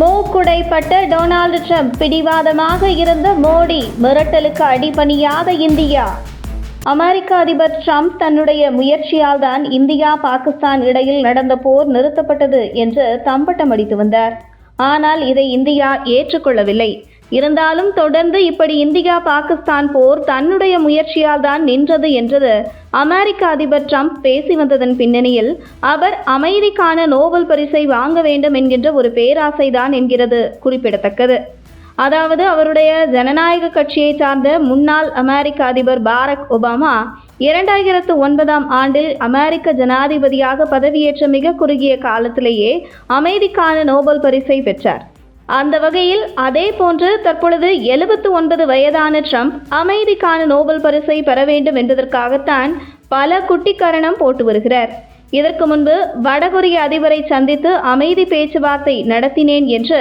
மூக்குடைப்பட்ட Donald Trump பிடிவாதமாக இருந்த Modi மிரட்டலுக்கு அடிபணியாத India. அமெரிக்க அதிபர் ட்ரம்ப் தன்னுடைய முயற்சியால் தான் இந்தியா பாகிஸ்தான் இடையில் நடந்த போர் நிறுத்தப்பட்டது என்று தம்பட்டம் அடித்து வந்தார். ஆனால் இதை இந்தியா ஏற்றுக்கொள்ளவில்லை. இருந்தாலும் தொடர்ந்து இப்படி இந்தியா பாகிஸ்தான் போர் தன்னுடைய முயற்சியால் தான் நின்றது என்றது. அமெரிக்க அதிபர் ட்ரம்ப் பேசி வந்ததன் பின்னணியில் அவர் அமைதிக்கான நோபல் பரிசை வாங்க வேண்டும் என்கின்ற ஒரு பேராசைதான் என்கிறது குறிப்பிடத்தக்கது. அதாவது அவருடைய ஜனநாயக கட்சியை சார்ந்த முன்னாள் அமெரிக்க அதிபர் பாரக் ஒபாமா இரண்டாயிரத்து ஒன்பதாம் ஆண்டில் அமெரிக்க ஜனாதிபதியாக பதவியேற்ற மிக குறுகிய காலத்திலேயே அமைதிக்கான நோபல் பரிசை பெற்றார். அந்த வகையில் அதே போன்று தற்பொழுது எழுபத்து ஒன்பது வயதான ட்ரம்ப் அமைதிக்கான நோபல் பரிசை பெற வேண்டும் என்பதற்காகத்தான் பல குட்டிக்கரணம் போட்டு வருகிறார். இதற்கு முன்பு வடகொரிய அதிபரை சந்தித்து அமைதி பேச்சுவார்த்தை நடத்தினேன் என்று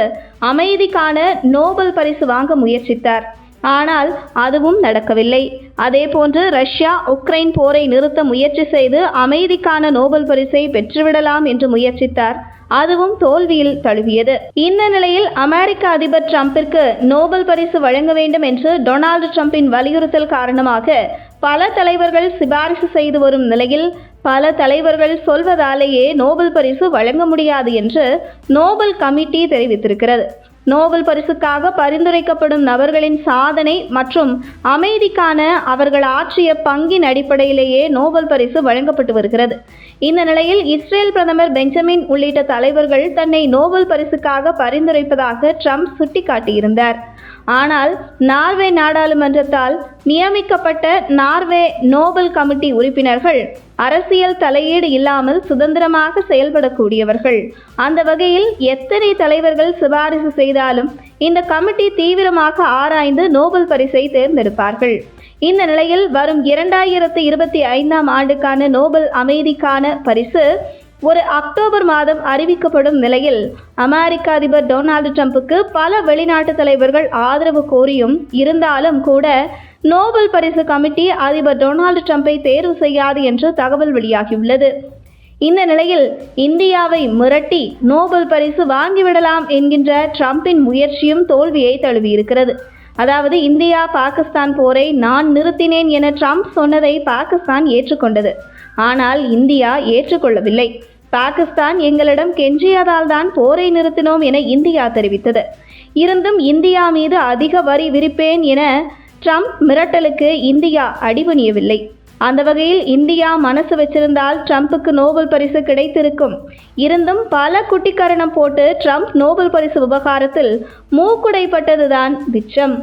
அமைதிக்கான நோபல் பரிசு வாங்க முயற்சித்தார். ஆனால் அதுவும் நடக்கவில்லை. அதேபோன்று ரஷ்யா உக்ரைன் போரை நிறுத்த முயற்சி செய்து அமைதிக்கான நோபல் பரிசை பெற்றுவிடலாம் என்று முயற்சித்தார். அதுவும் தோல்வியில் தழுவியது. இந்த நிலையில் அமெரிக்க அதிபர் ட்ரம்பிற்கு நோபல் பரிசு வழங்க வேண்டும் என்று டொனால்டு ட்ரம்பின் வலியுறுத்தல் காரணமாக பல தலைவர்கள் சிபாரிசு செய்து வரும் நிலையில் பல தலைவர்கள் சொல்வதாலேயே நோபல் பரிசு வழங்க முடியாது என்று நோபல் கமிட்டி தெரிவித்திருக்கிறது. நோபல் பரிசுக்காக பரிந்துரைக்கப்படும் நபர்களின் சாதனை மற்றும் அமைதிக்கான அவர்கள் ஆற்றிய பங்கின் அடிப்படையிலேயே நோபல் பரிசு வழங்கப்பட்டு வருகிறது. இந்த நிலையில் இஸ்ரேல் பிரதமர் பெஞ்சமின் உள்ளிட்ட தலைவர்கள் தன்னை நோபல் பரிசுக்காக பரிந்துரைப்பதாக ட்ரம்ப் சுட்டிக்காட்டியிருந்தார். ஆனால் நார்வே நாடாளுமன்றத்தால் நியமிக்கப்பட்ட நார்வே நோபல் கமிட்டி உறுப்பினர்கள் அரசியல் தலையீடு இல்லாமல் சுதந்திரமாக செயல்படக்கூடியவர்கள். அந்த வகையில் எத்தனை தலைவர்கள் சிபாரிசு செய்தாலும் இந்த கமிட்டி தீவிரமாக ஆராய்ந்து நோபல் பரிசை தேர்ந்தெடுப்பார்கள். இந்த நிலையில் வரும் இரண்டாயிரத்து இருபத்தி ஐந்தாம் ஆண்டுக்கான நோபல் அமைதிக்கான பரிசு ஒரு அக்டோபர் மாதம் அறிவிக்கப்படும் நிலையில் அமெரிக்க அதிபர் டொனால்டு ட்ரம்புக்கு பல வெளிநாட்டு தலைவர்கள் ஆதரவு கோரியும் இருந்தாலும் கூட நோபல் பரிசு கமிட்டி அதிபர் டொனால்டு ட்ரம்பை தேர்வு செய்யாது என்று தகவல் வெளியாகியுள்ளது. இந்த நிலையில் இந்தியாவை மிரட்டி நோபல் பரிசு வாங்கிவிடலாம் என்கின்ற ட்ரம்பின் முயற்சியும் தோல்வியை தழுவியிருக்கிறது. அதாவது இந்தியா பாகிஸ்தான் போரை நான் நிறுத்தினேன் என ட்ரம்ப் சொன்னதை பாகிஸ்தான் ஏற்றுக்கொண்டது. ஆனால் இந்தியா ஏற்றுக்கொள்ளவில்லை. பாகிஸ்தான் எங்களிடம் கெஞ்சியதால் தான் போரை நிறுத்தினோம் என இந்தியா தெரிவித்தது. இருந்தும் இந்தியா மீது அதிக வரி விரிப்பேன் என ட்ரம்ப் மிரட்டலுக்கு இந்தியா அடிபணியவில்லை அந்த வகையில் இந்தியா மனசு வச்சிருந்தால் ட்ரம்ப்புக்கு நோபல் பரிசு கிடைத்திருக்கும். இருந்தும் பல குட்டிக்கரணம் போட்டு ட்ரம்ப் நோபல் பரிசு விவகாரத்தில் மூக்குடைப்பட்டதுதான் மிச்சம்.